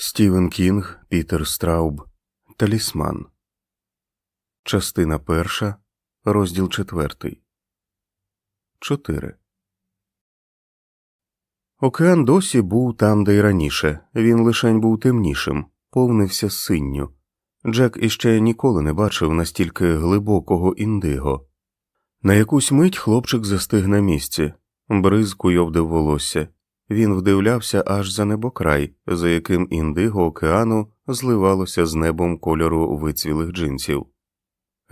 Стівен Кінг, Пітер Страуб, Талісман. Частина перша, розділ четвертий. Чотири. Океан досі був там, де й раніше. Він лишень був темнішим, повнився синню. Джек іще ніколи не бачив настільки глибокого індиго. На якусь мить хлопчик застиг на місці, бриз куйовдив волосся. Він вдивлявся аж за небокрай, за яким індиго океану зливалося з небом кольору вицвілих джинсів.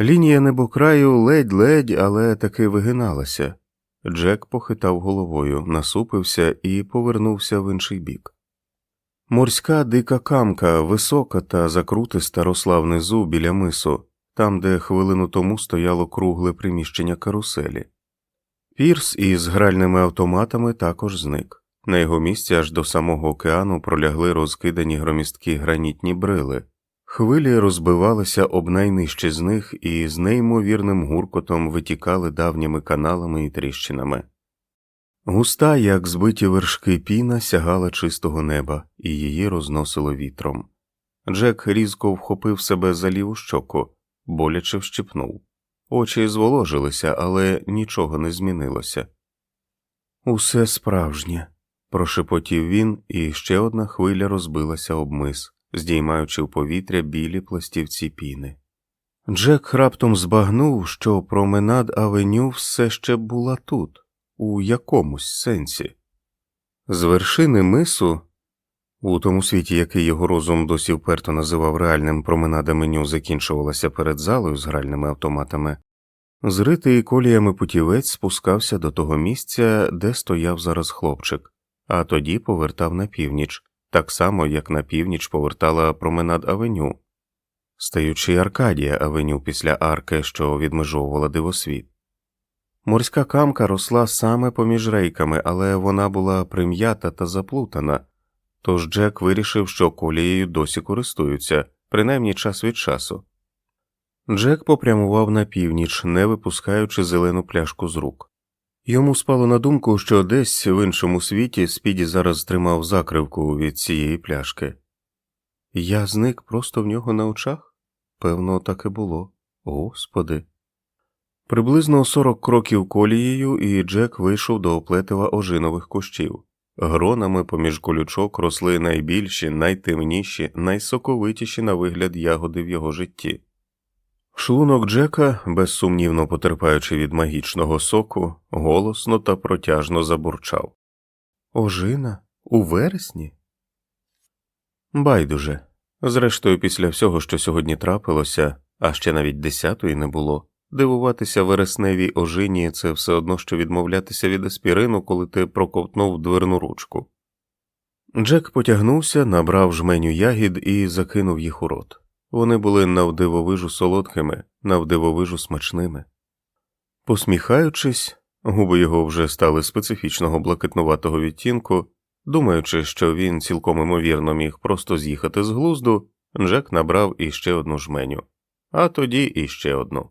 Лінія небокраю ледь-ледь, але таки вигиналася. Джек похитав головою, насупився і повернувся в інший бік. Морська дика камка, висока та закрутиста росла внизу біля мису, там, де хвилину тому стояло кругле приміщення каруселі. Пірс із гральними автоматами також зник. На його місці аж до самого океану пролягли розкидані громісткі гранітні брили. Хвилі розбивалися об найнижчі з них і з неймовірним гуркотом витікали давніми каналами і тріщинами. Густа, як збиті вершки піна, сягала чистого неба, і її розносило вітром. Джек різко вхопив себе за ліву щоку, боляче вщипнув. Очі зволожилися, але нічого не змінилося. Усе справжнє, прошепотів він, і ще одна хвиля розбилася об мис, здіймаючи в повітря білі пластівці піни. Джек раптом збагнув, що променад Авеню все ще була тут, у якомусь сенсі. З вершини мису, у тому світі, який його розум досі вперто називав реальним променада меню, закінчувалася перед залою з гральними автоматами, зритий коліями путівець спускався до того місця, де стояв зараз хлопчик, а тоді повертав на північ, так само, як на північ повертала променад Авеню, стаючи Аркадія Авеню після арки, що відмежовувала дивосвіт. Морська камка росла саме поміж рейками, але вона була прим'ята та заплутана, тож Джек вирішив, що колією досі користуються, принаймні час від часу. Джек попрямував на північ, не випускаючи зелену пляшку з рук. Йому спало на думку, що десь в іншому світі Спіді зараз тримав закривку від цієї пляшки. Я зник просто в нього на очах? Певно, так і було. Господи. Приблизно 40 кроків колією, і Джек вийшов до оплетива ожинових кущів. Гронами поміж колючок росли найбільші, найтемніші, найсоковитіші на вигляд ягоди в його житті. Шлунок Джека, безсумнівно потерпаючи від магічного соку, голосно та протяжно забурчав. Ожина? У вересні? Байдуже. Зрештою, після всього, що сьогодні трапилося, а ще навіть десятої не було, дивуватися вересневій ожині це все одно, що відмовлятися від аспірину, коли ти проковтнув дверну ручку. Джек потягнувся, набрав жменю ягід і закинув їх у рот. Вони були навдивовижу солодкими, навдивовижу смачними. Посміхаючись, губи його вже стали специфічного блакитнуватого відтінку, думаючи, що він цілком імовірно міг просто з'їхати з глузду, Джек набрав іще одну жменю, а тоді іще одну.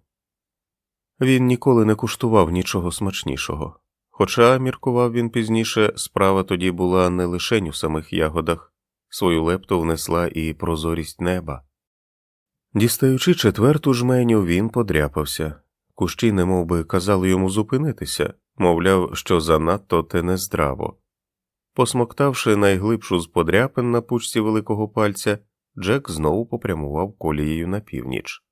Він ніколи не куштував нічого смачнішого, хоча, міркував він пізніше, справа тоді була не лишень у самих ягодах, свою лепту внесла і прозорість неба. Дістаючи четверту жменю, він подряпався. Кущі немов би казали йому зупинитися, мовляв, що занадто те нездраво. Посмоктавши найглибшу з подряпин на пучці великого пальця, Джек знову попрямував колією на північ.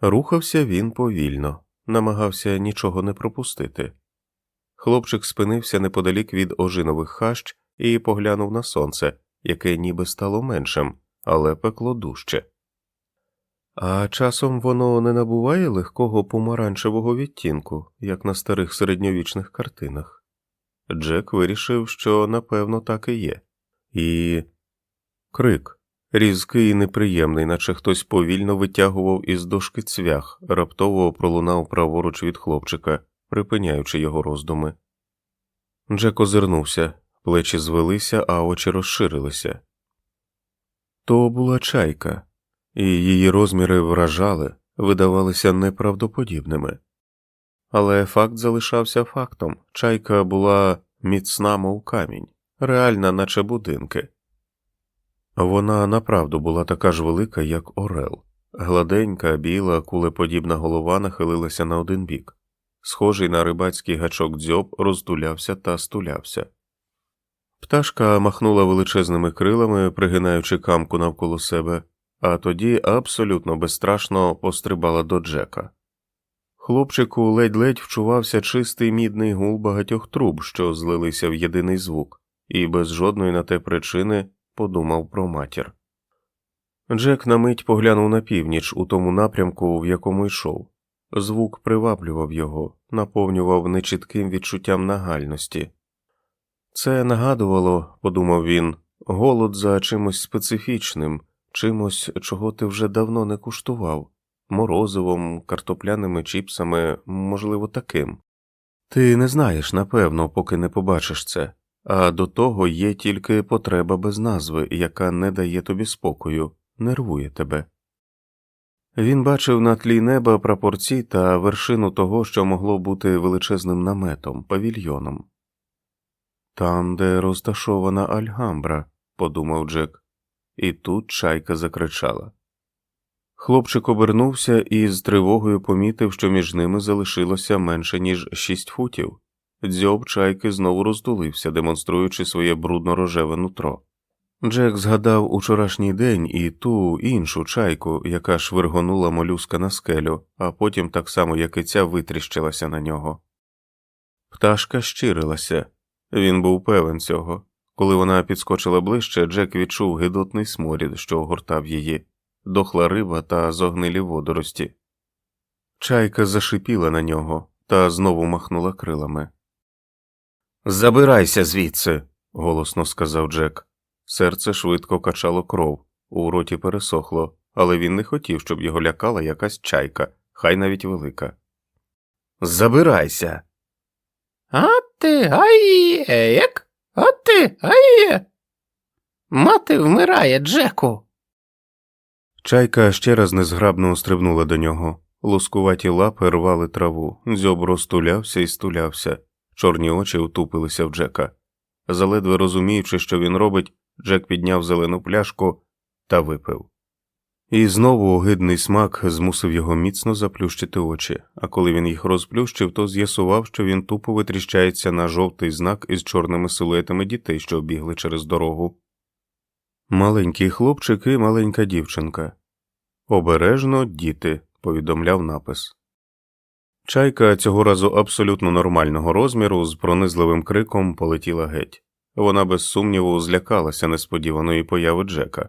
Рухався він повільно, намагався нічого не пропустити. Хлопчик спинився неподалік від ожинових хащ і поглянув на сонце, яке ніби стало меншим, але пекло дужче. А часом воно не набуває легкого помаранчевого відтінку, як на старих середньовічних картинах. Джек вирішив, що напевно так і є, і крик, різкий і неприємний, наче хтось повільно витягував із дошки цвях, раптово пролунав праворуч від хлопчика, припиняючи його роздуми. Джек озирнувся, плечі звелися, а очі розширилися. То була чайка і її розміри вражали, видавалися неправдоподібними. Але факт залишався фактом чайка була міцна, мов камінь, реальна, наче будинки. Вона направду була така ж велика, як орел. Гладенька, біла, кулеподібна голова нахилилася на один бік. Схожий на рибацький гачок дзьоб роздулявся та стулявся. Пташка махнула величезними крилами, пригинаючи камку навколо себе, а тоді абсолютно безстрашно пострибала до Джека. Хлопчику ледь-ледь вчувався чистий мідний гул багатьох труб, що злилися в єдиний звук, і без жодної на те причини подумав про матір. Джек на мить поглянув на північ у тому напрямку, в якому йшов. Звук приваблював його, наповнював нечітким відчуттям нагальності. Це нагадувало, подумав він, голод за чимось специфічним, чимось, чого ти вже давно не куштував, морозивом, картопляними чіпсами, можливо, таким. Ти не знаєш, напевно, поки не побачиш це, а до того є тільки потреба без назви, яка не дає тобі спокою, нервує тебе. Він бачив на тлі неба прапорці та вершину того, що могло бути величезним наметом, павільйоном. Там, де розташована Альгамбра, подумав Джек, і тут чайка закричала. Хлопчик обернувся і з тривогою помітив, що між ними залишилося менше, ніж шість футів. Дзьоб чайки знову роздулився, демонструючи своє брудно рожеве нутро. Джек згадав учорашній день і ту іншу чайку, яка швиргонула молюска на скелю, а потім, так само як і ця, витріщилася на нього. Пташка щирилася, він був певен цього. Коли вона підскочила ближче, Джек відчув гидотний сморід, що огортав її, дохла риба та зогнилі водорості. Чайка зашипіла на нього та знову махнула крилами. Забирайся звідси, голосно сказав Джек. Серце швидко качало кров, у роті пересохло, але він не хотів, щоб його лякала якась чайка, хай навіть велика. Забирайся. А ти гає, як? А ти гає. Мати вмирає, Джеку. Чайка ще раз незграбно острибнула до нього. Лускуваті лапи рвали траву, дзьоб розтулявся і стулявся, чорні очі утупилися в Джека. Заледве розуміючи, що він робить, Джек підняв зелену пляшку та випив. І знову огидний смак змусив його міцно заплющити очі, а коли він їх розплющив, то з'ясував, що він тупо витріщається на жовтий знак із чорними силуетами дітей, що бігли через дорогу. Маленький хлопчик і маленька дівчинка. Обережно, діти, повідомляв напис. Чайка цього разу абсолютно нормального розміру з пронизливим криком полетіла геть. Вона без сумніву злякалася несподіваної появи Джека.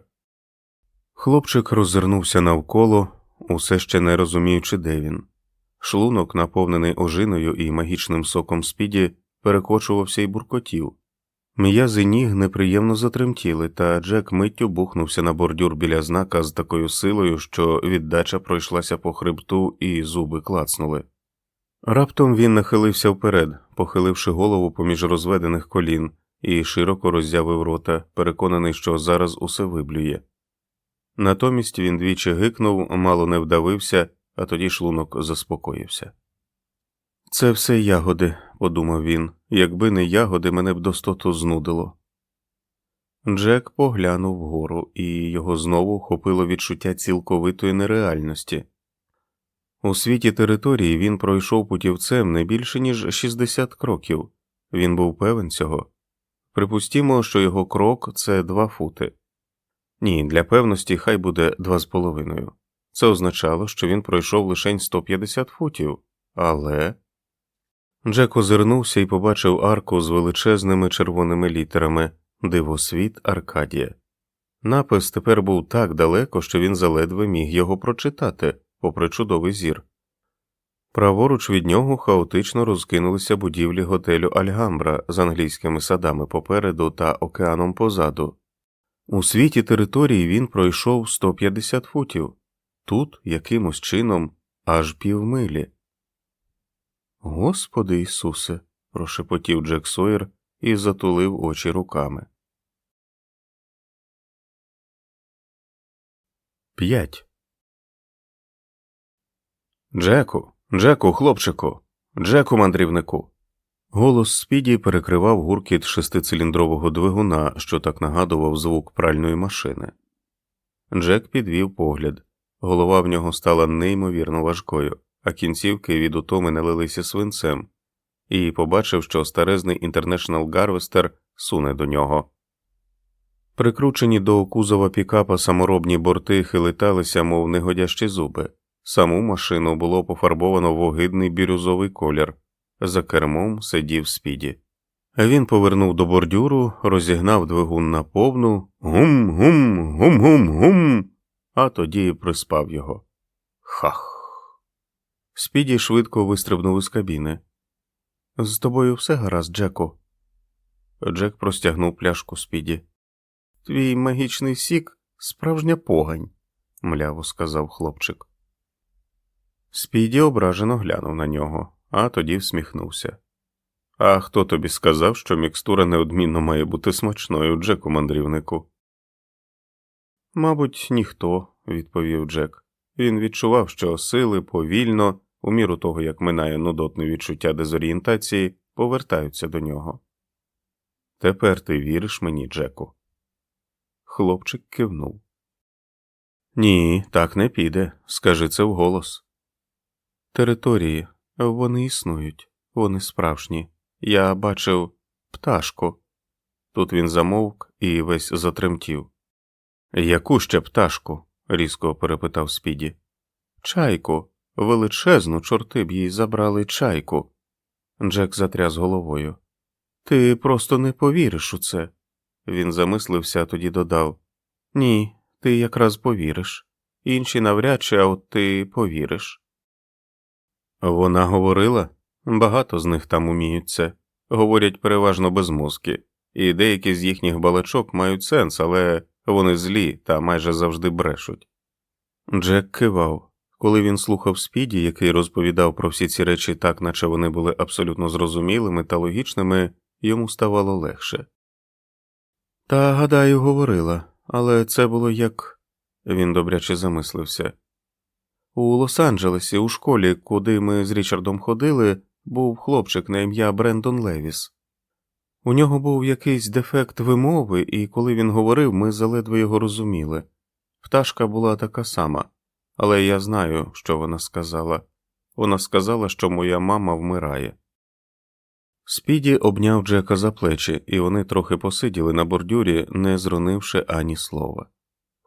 Хлопчик роззирнувся навколо, усе ще не розуміючи, де він. Шлунок, наповнений ожиною і магічним соком спіді, перекочувався і буркотів. М'язи ніг неприємно затремтіли, та Джек миттю бухнувся на бордюр біля знака з такою силою, що віддача пройшлася по хребту і зуби клацнули. Раптом він нахилився вперед, похиливши голову поміж розведених колін, і широко роззявив рота, переконаний, що зараз усе виблює. Натомість він двічі гикнув, мало не вдавився, а тоді шлунок заспокоївся. Це все ягоди, подумав він, якби не ягоди, мене б достоту знудило. Джек поглянув вгору, і його знову охопило відчуття цілковитої нереальності. У світі території він пройшов путівцем не більше, ніж 60 кроків, він був певен цього. Припустімо, що його крок це два фути. Ні, для певності хай буде два з половиною. Це означало, що він пройшов лише 150 футів, але. Джек озирнувся і побачив арку з величезними червоними літерами Дивосвіт Аркадія. Напис тепер був так далеко, що він заледве міг його прочитати, попри чудовий зір. Праворуч від нього хаотично розкинулися будівлі готелю Альгамбра з англійськими садами попереду та океаном позаду. У світі території він пройшов 150 футів, тут якимось чином аж півмилі. Господи Ісусе, прошепотів Джек Сойер і затулив очі руками. П'ять. Джеку, Джеку, хлопчику, Джеку мандрівнику. Голос Спіді перекривав гуркіт шестициліндрового двигуна, що так нагадував звук пральної машини. Джек підвів погляд. Голова в нього стала неймовірно важкою, а кінцівки від утоми налилися свинцем, і побачив, що старезний International Гарвестер суне до нього. Прикручені до кузова пікапа саморобні борти хилиталися, мов негодящі зуби. Саму машину було пофарбовано в огидний бірюзовий колір. За кермом сидів спіді. Він повернув до бордюру, розігнав двигун на повну гум-гум, гум-гум-гум, а тоді приспав його. Хах. Спіді швидко вистрибнув із кабіни. З тобою все гаразд, Джеку. Джек простягнув пляшку Спіді. Твій магічний сік справжня погань, мляво сказав хлопчик. Спіді ображено глянув на нього, а тоді всміхнувся. А хто тобі сказав, що мікстура неодмінно має бути смачною, Джеку мандрівнику? Мабуть, ніхто, відповів Джек. Він відчував, що сили повільно, у міру того, як минає нудотне відчуття дезорієнтації, повертаються до нього. Тепер ти віриш мені, Джеку. Хлопчик кивнув. Ні, так не піде. Скажи це вголос. Території, вони існують, вони справжні. Я бачив пташку. Тут він замовк і весь затремтів. Яку ще пташку? різко перепитав Спіді. Чайку, величезну, чорти б їй забрали чайку. Джек затряс головою. Ти просто не повіриш у це. Він замислився, а тоді додав Ні, ти якраз повіриш. Інші навряд чи, а от ти повіриш. Вона говорила багато з них там уміють це. Говорять переважно без мозки, і деякі з їхніх балачок мають сенс, але вони злі та майже завжди брешуть. Джек кивав. Коли він слухав Спіді, який розповідав про всі ці речі так, наче вони були абсолютно зрозумілими та логічними, йому ставало легше. Та, гадаю, говорила, але це було як. Він добряче замислився. У Лос-Анджелесі, у школі, куди ми з Річардом ходили, був хлопчик на ім'я Брендон Левіс. У нього був якийсь дефект вимови, і коли він говорив, ми заледве його розуміли. Пташка була така сама, але я знаю, що вона сказала. Вона сказала, що моя мама вмирає. Спіді обняв Джека за плечі, і вони трохи посиділи на бордюрі, не зронивши ані слова.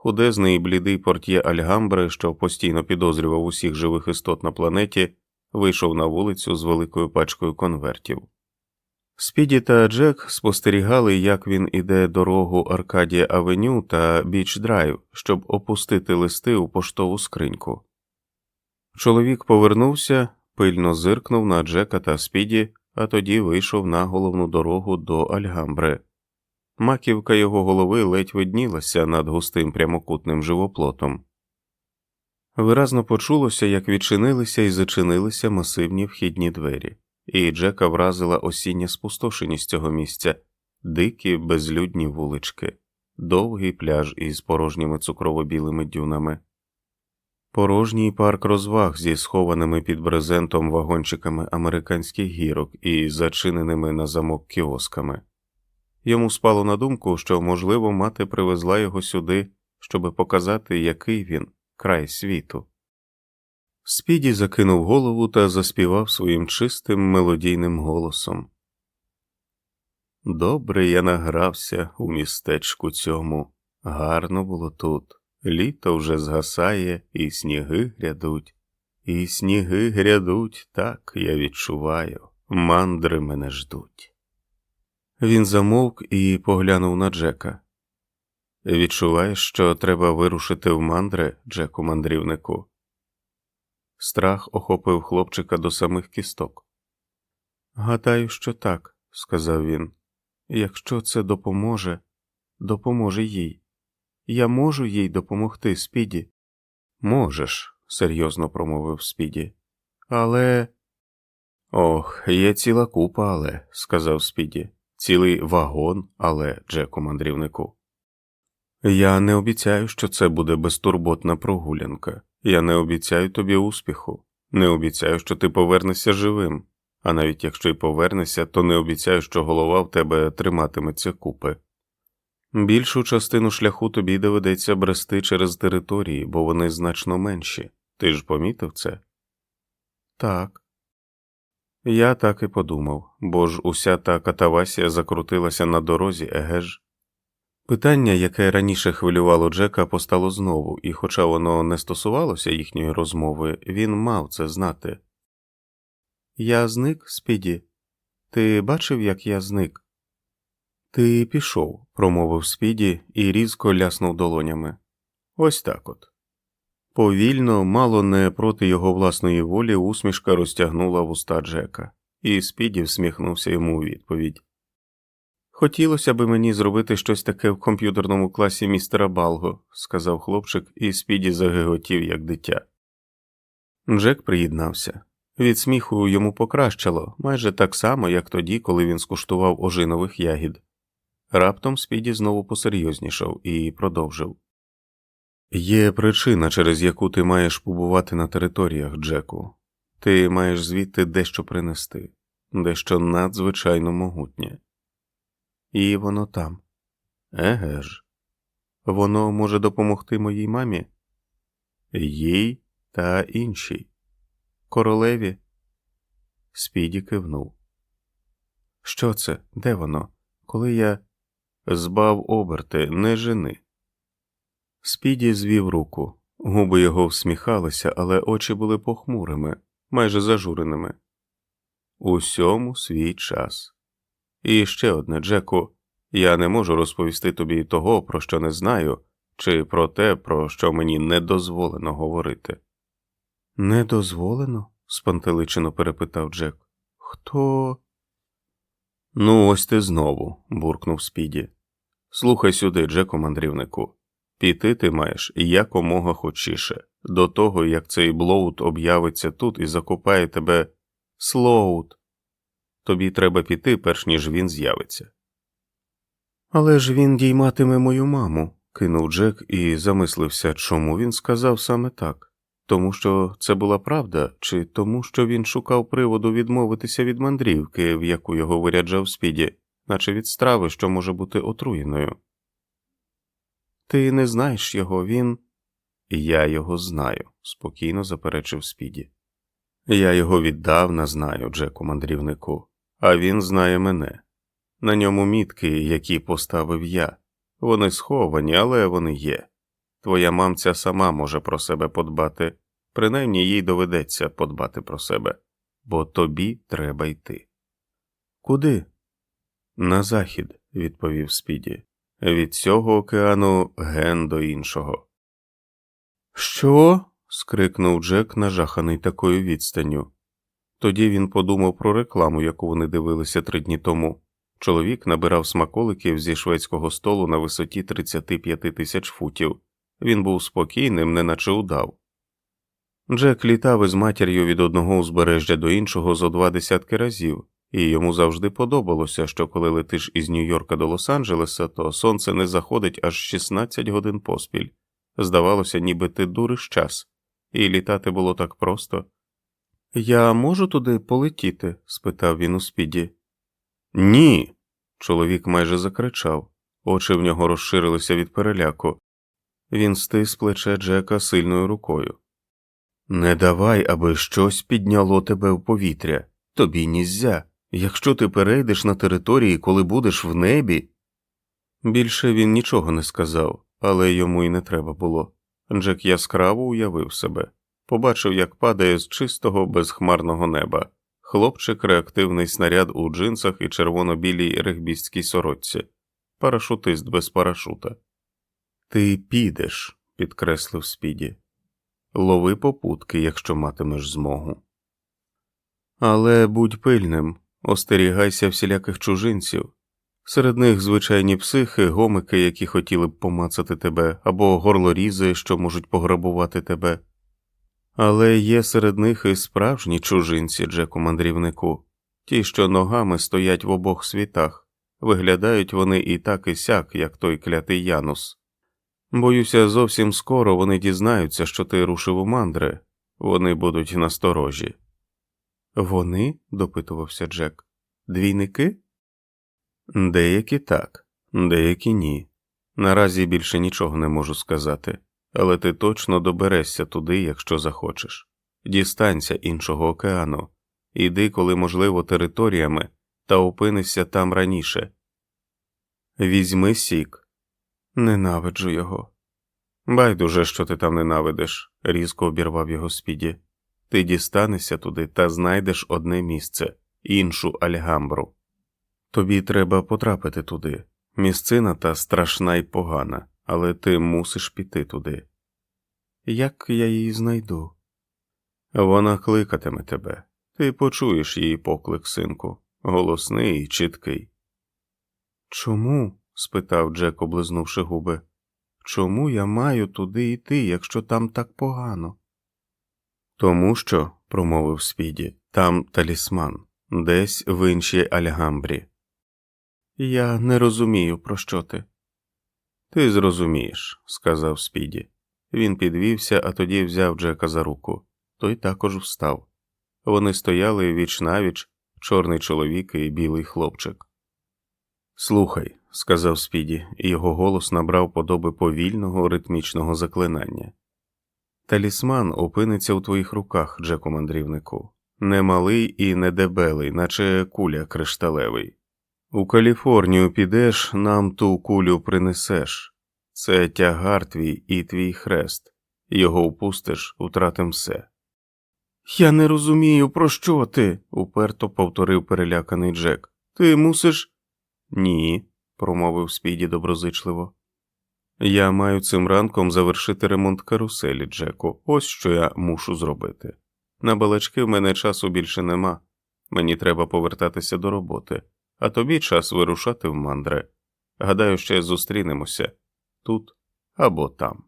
Худезний і блідий портє Альгамбре, що постійно підозрював усіх живих істот на планеті, вийшов на вулицю з великою пачкою конвертів. Спіді та Джек спостерігали, як він іде дорогу Аркадія Авеню та Біч Драйв, щоб опустити листи у поштову скриньку. Чоловік повернувся, пильно зиркнув на Джека та Спіді, а тоді вийшов на головну дорогу до Альгамбре. Маківка його голови ледь виднілася над густим прямокутним живоплотом. Виразно почулося, як відчинилися і зачинилися масивні вхідні двері, і Джека вразила осіння спустошеність цього місця, дикі безлюдні вулички, довгий пляж із порожніми цукрово-білими дюнами, порожній парк розваг зі схованими під брезентом вагончиками американських гірок і зачиненими на замок кіосками. Йому спало на думку, що, можливо, мати привезла його сюди, щоби показати, який він край світу. Спіді закинув голову та заспівав своїм чистим мелодійним голосом. Добре я награвся у містечку цьому, гарно було тут. Літо вже згасає, і сніги грядуть, і сніги грядуть, так я відчуваю, мандри мене ждуть. Він замовк і поглянув на Джека. Відчуваєш, що треба вирушити в мандри, Джеку мандрівнику. Страх охопив хлопчика до самих кісток. Гадаю, що так, сказав він. Якщо це допоможе, допоможе їй. Я можу їй допомогти, Спіді. Можеш, серйозно промовив Спіді. Але. Ох, є ціла купа, але, сказав Спіді. Цілий вагон, але, Джеку мандрівнику. Я не обіцяю, що це буде безтурботна прогулянка. Я не обіцяю тобі успіху, не обіцяю, що ти повернешся живим. а навіть якщо й повернешся, то не обіцяю, що голова в тебе триматиметься купи. Більшу частину шляху тобі доведеться брести через території, бо вони значно менші. Ти ж помітив це? Так. Я так і подумав, бо ж уся та катавасія закрутилася на дорозі, еге ж. Питання, яке раніше хвилювало Джека, постало знову, і, хоча воно не стосувалося їхньої розмови, він мав це знати. Я зник, Спіді. Ти бачив, як я зник? Ти пішов, промовив Спіді і різко ляснув долонями. Ось так от. Повільно, мало не проти його власної волі, усмішка розтягнула вуста Джека, і Спіді всміхнувся йому у відповідь. Хотілося би мені зробити щось таке в комп'ютерному класі містера Балго, сказав хлопчик, і Спіді загиготів, як дитя. Джек приєднався. Від сміху йому покращало майже так само, як тоді, коли він скуштував ожинових ягід. Раптом Спіді знову посерйознішав і продовжив. Є причина, через яку ти маєш побувати на територіях, Джеку. Ти маєш звідти дещо принести, дещо надзвичайно могутнє. І воно там. Еге ж. Воно може допомогти моїй мамі, їй та іншій. Королеві. Спіді кивнув. Що це? Де воно? Коли я збав оберти, не жени. Спіді звів руку, губи його всміхалися, але очі були похмурими, майже зажуреними. Усьому свій час. І ще одне, Джеку, я не можу розповісти тобі того, про що не знаю, чи про те, про що мені не дозволено говорити. Не дозволено? спантеличено перепитав Джек. Хто? Ну, ось ти знову, буркнув Спіді. Слухай сюди, Джеку мандрівнику. Піти ти маєш якомога хочіше, до того, як цей блоут об'явиться тут і закопає тебе Слоут. Тобі треба піти, перш ніж він з'явиться. Але ж він дійматиме мою маму, кинув Джек і замислився, чому він сказав саме так. Тому що це була правда, чи тому, що він шукав приводу відмовитися від мандрівки, в яку його виряджав Спіді, наче від страви, що може бути отруєною. Ти не знаєш його, він. Я його знаю, спокійно заперечив Спіді. Я його віддавна знаю, Джеку мандрівнику, а він знає мене. На ньому мітки, які поставив я. Вони сховані, але вони є. Твоя мамця сама може про себе подбати, принаймні їй доведеться подбати про себе, бо тобі треба йти. Куди? На захід, відповів Спіді. Від цього океану ген до іншого. Що? скрикнув Джек, нажаханий такою відстанню. Тоді він подумав про рекламу, яку вони дивилися три дні тому. Чоловік набирав смаколиків зі шведського столу на висоті 35 тисяч футів. Він був спокійним, неначе удав. Джек літав із матір'ю від одного узбережжя до іншого зо два десятки разів, і йому завжди подобалося, що коли летиш із Нью-Йорка до Лос-Анджелеса, то сонце не заходить аж 16 годин поспіль. Здавалося, ніби ти дуриш час, і літати було так просто. Я можу туди полетіти? спитав він у спіді. Ні. Чоловік майже закричав, очі в нього розширилися від переляку. Він стис плече Джека сильною рукою. Не давай, аби щось підняло тебе в повітря. Тобі ніззя. Якщо ти перейдеш на території, коли будеш в небі. Більше він нічого не сказав, але йому й не треба було. Джек яскраво уявив себе, побачив, як падає з чистого безхмарного неба. Хлопчик реактивний снаряд у джинсах і червоно-білій регбістській сорочці, парашутист без парашута. Ти підеш, підкреслив Спіді. Лови попутки, якщо матимеш змогу. Але будь пильним, остерігайся всіляких чужинців. Серед них звичайні психи, гомики, які хотіли б помацати тебе, або горлорізи, що можуть пограбувати тебе. Але є серед них і справжні чужинці, Джеку мандрівнику, ті, що ногами стоять в обох світах, виглядають вони і так і сяк, як той клятий Янус. Боюся, зовсім скоро вони дізнаються, що ти рушив у мандри, вони будуть насторожі. Вони? допитувався Джек. Двійники? Деякі так, деякі ні. Наразі більше нічого не можу сказати, але ти точно доберешся туди, якщо захочеш. Дістанься іншого океану, іди, коли можливо, територіями, та опинишся там раніше. Візьми сік. Ненавиджу його. Байдуже, що ти там ненавидиш, різко обірвав його спіді. Ти дістанешся туди та знайдеш одне місце, іншу альгамбру. Тобі треба потрапити туди. Місцина та страшна й погана, але ти мусиш піти туди. Як я її знайду? Вона кликатиме тебе. Ти почуєш її поклик, синку, голосний і чіткий. Чому? спитав Джек, облизнувши губи. Чому я маю туди йти, якщо там так погано? Тому що, промовив Спіді, там талісман, десь в іншій Альгамбрі. Я не розумію, про що ти. Ти зрозумієш, сказав Спіді. Він підвівся, а тоді взяв Джека за руку. Той також встав. Вони стояли віч навіч, чорний чоловік і білий хлопчик. Слухай, сказав Спіді, і його голос набрав подоби повільного ритмічного заклинання. Талісман опиниться у твоїх руках, Джеку мандрівнику, не малий і не дебелий, наче куля кришталевий. У Каліфорнію підеш, нам ту кулю принесеш. Це тягар твій і твій хрест. Його упустиш, утратим все. Я не розумію, про що ти, уперто повторив переляканий Джек. Ти мусиш. Ні, промовив Спіді доброзичливо. Я маю цим ранком завершити ремонт каруселі, Джеку. Ось що я мушу зробити. На балачки в мене часу більше нема. Мені треба повертатися до роботи, а тобі час вирушати в мандре. Гадаю, ще зустрінемося тут або там.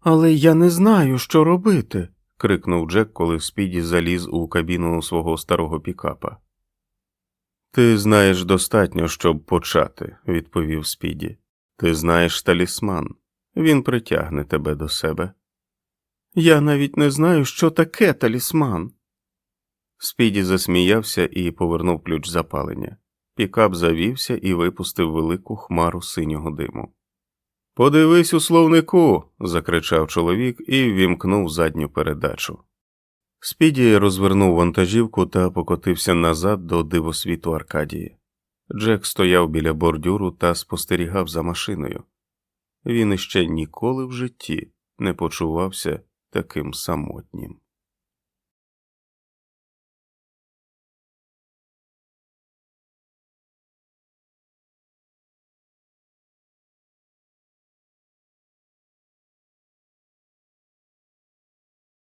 Але я не знаю, що робити. крикнув Джек, коли Спіді заліз у кабіну свого старого пікапа. Ти знаєш достатньо, щоб почати, відповів Спіді. Ти знаєш талісман, він притягне тебе до себе. Я навіть не знаю, що таке талісман. Спіді засміявся і повернув ключ запалення. Пікап завівся і випустив велику хмару синього диму. Подивись у словнику. закричав чоловік і ввімкнув задню передачу. Спіді розвернув вантажівку та покотився назад до дивосвіту Аркадії. Джек стояв біля бордюру та спостерігав за машиною. Він іще ніколи в житті не почувався таким самотнім.